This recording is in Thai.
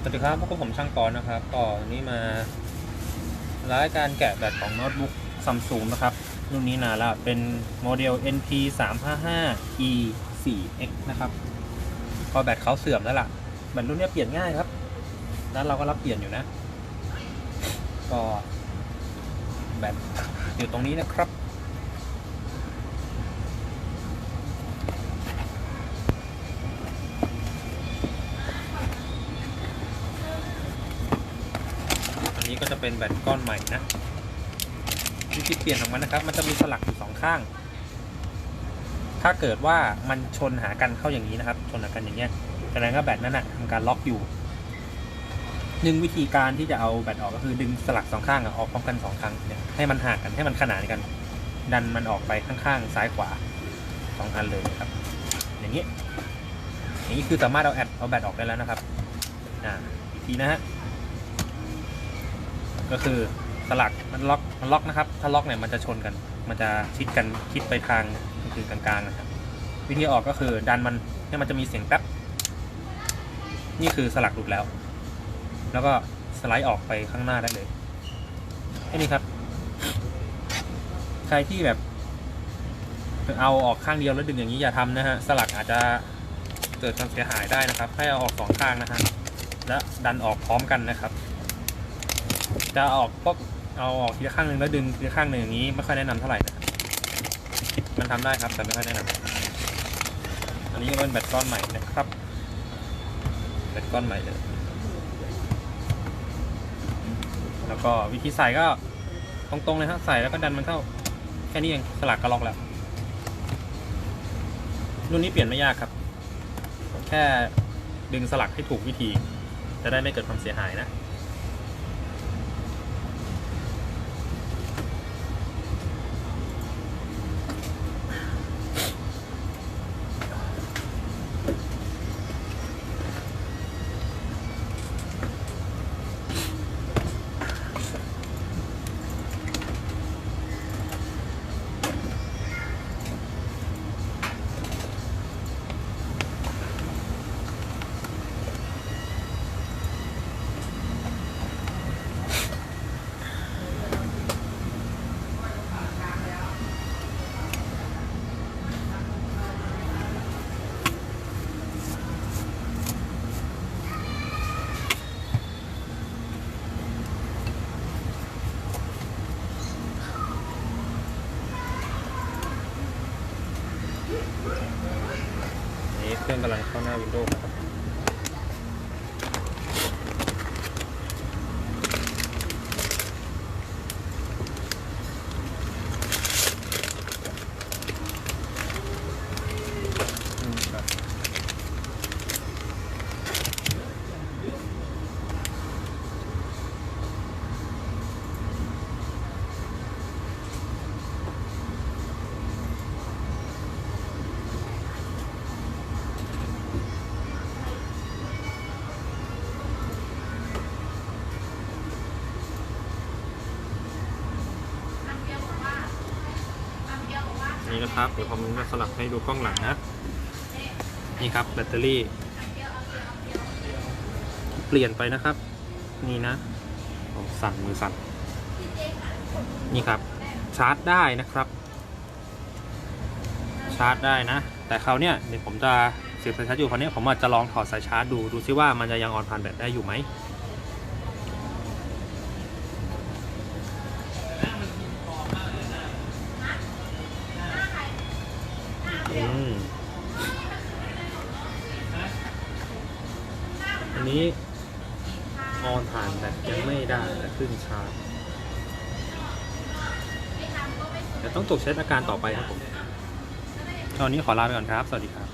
สวัสดีครับพวกบผมช่างกรนะครับก็วันนี้มาร้ายการแกะแบตของโน้ตบุ๊กซัมซุงนะครับ รุ่นนี้นาล้วเป็นโมเดล NP 3 5 5 E 4 X นะครับพอแบตเขาเสื่อมแล้วล่ะแบตรุ่นนี้เปลี่ยนง่ายครับแล้วเราก็รับเปลี่ยนอยู่นะ ก็แบตอยู่ตรงนี้นะครับ นี้ก็จะเป็นแบตก้อนใหม่นะวิธีเปลี่ยนของมันนะครับ มันจะมีสลักอยู่สองข้าง ถ้าเกิดว่ามันชนหากันเข้าอย่างนี้นะครับ ชนหากันอย่างเงี้ยแสดงว่าแบตนั้นนะทำการล็อกอยู่หนึ่งวิธีการที่จะเอาแบตออกก็คือดึงสลักสองข้างออกพร้อมกันสองครั้งเนี่ยให้มันห่างกันให้มันขนานกัน ดันมันออกไปข้างๆซ้ายขวาสองอันเลยนะครับ อย่างนี้อย่างนี้คือสามารถเอาแอดเอาแบตออกได้แล้วนะครับอ่าอีกทีนะฮะ ก็คือสลักมันล็อกมันล็อกนะครับ ถ้าล็อกเนี่ยมันจะชนกัน มันจะชิดกันคิดไปทางคือกลางๆนะครับ วิธีออกก็คือดันมันให้มันจะมีเสียงแป๊บนี่คือสลักหลุดแล้ว แล้วก็สไลด์ออกไปข้างหน้าได้เลยแค่นี้ครับ ใครที่แบบ เอาออกข้างเดียวแล้วดึงอย่างนี้อย่าทำนะฮะสลักอาจจะเกิดความเสียหายได้นะครับ ให้เอาออกสองข้างนะฮะและดันออกพร้อมกันนะครับ จะออกพวกเอาออกทีละข้างหนึ่งแล้วดึงทีละข้างหนึ่งอย่างนี้ไม่ค่อยแนะนำเท่าไหร่นะมันทำได้ครับแต่ไม่ค่อยแนะนำอันนี้ก็เป็นแบตก้อนใหม่นะครับ แบตก้อนใหม่เลยแล้วก็วิธีใส่ก็ตรงๆเลยฮะใส่แล้วก็ดันมันเข้าแค่นี้เองสลักก็ล็อกแล้วรุ่นนี้เปลี่ยนไม่ยากครับ แค่ดึงสลักให้ถูกวิธี จะได้ไม่เกิดความเสียหายนะ เครื่องกำลังเข้าหน้าวินโดว์ครับ นี่นะครับ เดี๋ยวผมจะสลับให้ดูกล้องหลังนะ นี่ครับแบตเตอรี่ เปลี่ยนไปนะครับ นี่นะสั่นมือสั่น นี่ครับ ชาร์จได้นะครับ ชาร์จได้นะ แต่คราวเนี้ยเดี๋ยวผมจะเสียบสายชาร์จอยู่คราวนี้ผมอาจจะลองถอดสายชาร์จดูดูซิว่ามันจะยังออนผ่านแบตได้อยู่ไหม อันนี้ออนผ่านแบตยังไม่ได้แต่ขึ้นชาร์จแต่ต้องตรวจเช็คอาการต่อไปครับผมตอนนี้ขอลาไปก่อนครับ สวัสดีครับ